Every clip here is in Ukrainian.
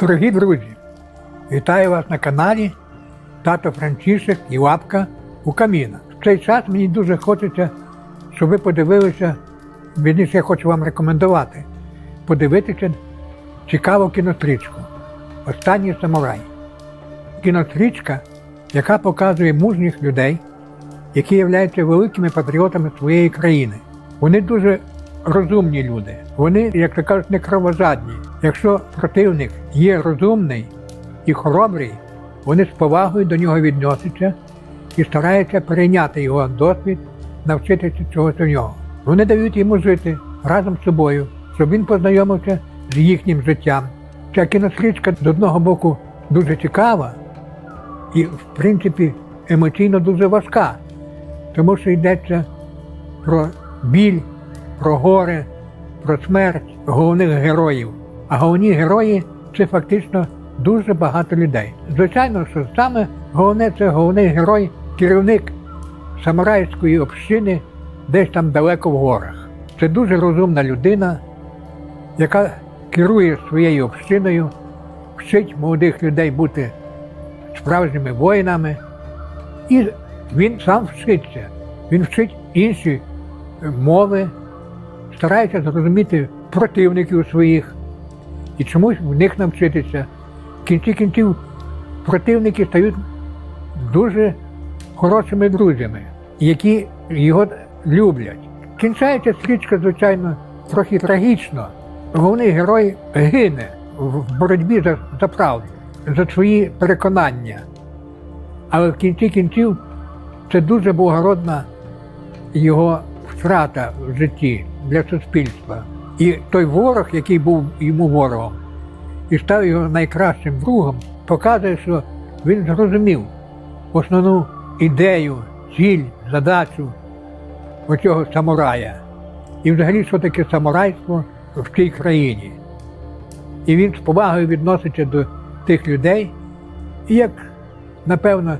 Дорогі друзі, вітаю вас на каналі Тато Франчишек і Лапка у камінах. В цей час мені дуже хочеться, щоб ви подивилися, вірніше, я хочу вам рекомендувати, подивитися цікаву кінострічку Останній самурай. Кінострічка, яка показує мужніх людей, які являються великими патріотами своєї країни. Вони дуже розумні люди. Вони, як то кажуть, не кровожадні. Якщо противник є розумний і хоробрий, вони з повагою до нього відносяться і стараються перейняти його досвід, навчитися чогось у нього. Вони дають йому жити разом з собою, щоб він познайомився з їхнім життям. Ця кінострічка з одного боку дуже цікава і, в принципі, емоційно дуже важка, тому що йдеться про біль, про горе, про смерть головних героїв. А головні герої це фактично дуже багато людей. Звичайно, що саме головне це головний герой, керівник самурайської общини десь там далеко в горах. Це дуже розумна людина, яка керує своєю общиною, вчить молодих людей бути справжніми воїнами. І він сам вчиться. Він вчить інші мови, старається зрозуміти противників своїх і чомусь в них навчитися. В кінці кінців противники стають дуже хорошими друзями, які його люблять. Кінчається стрічка, звичайно, трохи трагічно. Головний герой гине в боротьбі за, за правду, за свої переконання. Але в кінці кінців це дуже благородна його втрата в житті для суспільства. І той ворог, який був йому ворогом, і став його найкращим другом, показує, що він зрозумів основну ідею, ціль, задачу оцього самурая. І взагалі, що таке самурайство в цій країні. І він з повагою відноситься до тих людей, і як, напевно,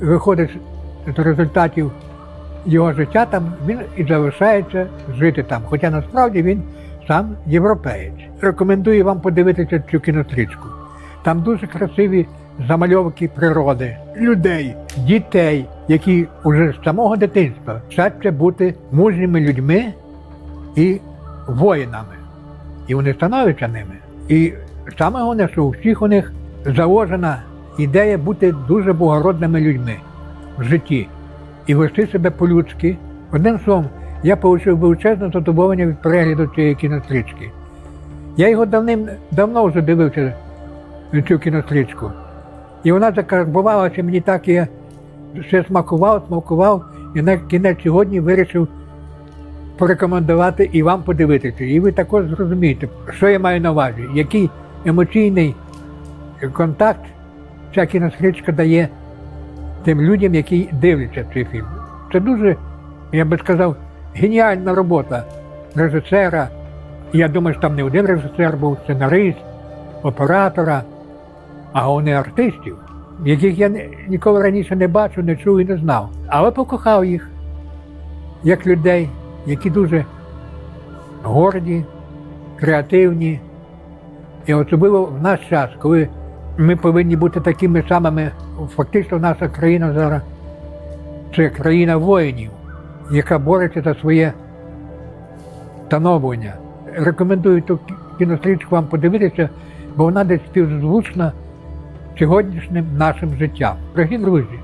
виходить з результатів його життя там, він і залишається жити там. Хоча насправді він сам європеєць. Рекомендую вам подивитися цю кінострічку. Там дуже красиві замальовки природи, людей, дітей, які вже з самого дитинства вчаться бути мужніми людьми і воїнами. І вони становляться ними. І саме головне, що у всіх у них заложена ідея бути дуже благородними людьми в житті і вести себе по-людськи. Одним словом, я отримав величезне задоволення від перегляду цієї кінострічки. Я його давним давно вже дивився цю кінострічку. І вона закарбувалася мені так, я все смакував, смакував, і на кінець сьогодні вирішив порекомендувати і вам подивитися. І ви також зрозумієте, що я маю на увазі, який емоційний контакт ця кінострічка дає тим людям, які дивляться цей фільм. Це дуже, я би сказав, геніальна робота режисера. Я думаю, що там не один режисер був, сценарист, оператора, а головне артистів, яких я ніколи раніше не бачив, не чув і не знав. Але покохав їх як людей, які дуже горді, креативні. І особливо в наш час, коли ми повинні бути такими самими, фактично наша країна зараз це країна воїнів, яка бореться за своє становлення. Рекомендую ту кінострічку вам подивитися, бо вона десь співзвучна сьогоднішнім нашим життям. Дорогі друзі,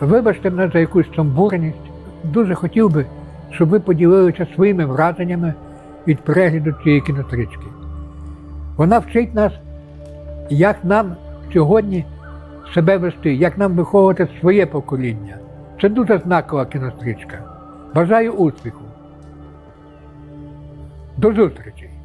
вибачте мене за якусь сумбурність. Дуже хотів би, щоб ви поділилися своїми враженнями від перегляду цієї кінострічки. Вона вчить нас, як нам сьогодні себе вести, як нам виховувати своє покоління. Це дуже знакова кінострічка. Бажаю успіху. До зустрічі!